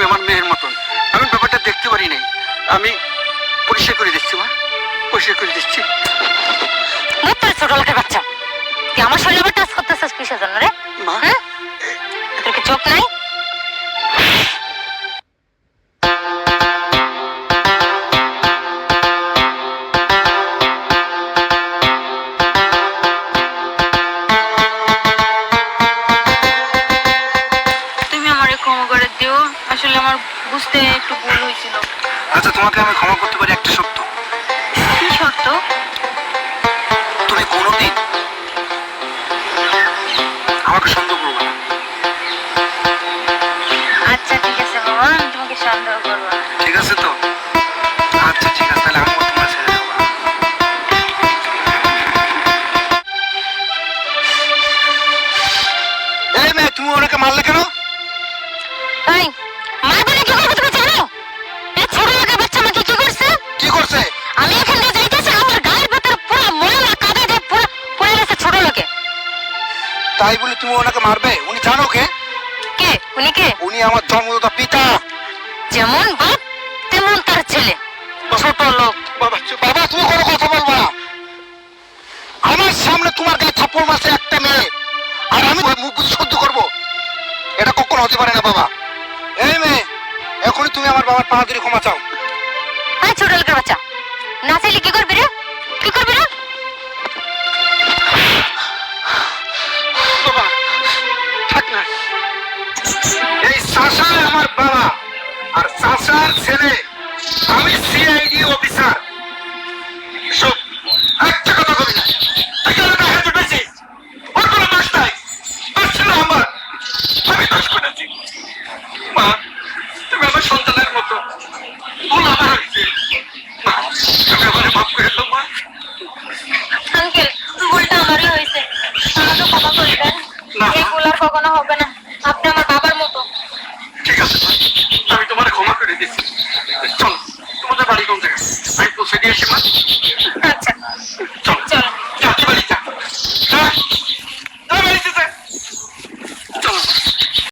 মেয়ের মতন। আমি ব্যাপারটা দেখতে পারি নাই। আমি পরিষ্কার করে দিচ্ছি মা। পরিষ্কার করে দিচ্ছি। মুখ তোর ছোট লোকের বাচ্চা। তুই আমার শরীরে আবার টাচ করতেছিস কিসের জন্য রে? মা? হয়েছিল। আচ্ছা তোমাকে আমি ক্ষমা করতে পারি একটা সত্য। কি সত্য? তুমি কোনোদিন আমাকে সন্দেহ করবে আচ্ছা ঠিক আছে বাবা আমি তোমাকে সন্দেহ করব ঠিক আছে তো? আচ্ছা ঠিক আছে তাহলে আমি তোমার ছেড়ে দেবো। এই মেয়ে তুমি ওনাকে মারলে কেন? তাই করছে? আমি এখান থেকে যাইতেছি আমার গায়ের ভেতর পুরো ময়লা কাদা দিয়ে পুরো পড়ে গেছে ছোট লোকে। তাই বলে তুমি ওনাকে মারবে? উনি জানো কে? কে? উনি কে? উনি আমার জন্মদাতা পিতা। যেমন বাপ তেমন তার ছেলে। ছোট লোক। বাবা তুমি কোনো কথা বলব না। আমার সামনে তোমার গায়ে থাপ্পড় মারছে একটা মেয়ে। আর আমি মুখ বুঝে সহ্য করব। এটা কখনো হতে পারে না বাবা। এই মেয়ে এখনই তুমি আমার বাবার পা ধরে ক্ষমা চাও। না চাইলে কি করবি রে? কি করবি রে? এই সাশা আমার বাবা, আর শাসন ছেলে, আমি সিআইডি অফিসার। সব একটা কথা বলি না। তুই নাই। দোষ ছিল আমার। আমি দোষ করেছি। মা, তুমি আমার সন্তানের মতো। ভুল আমার। содержим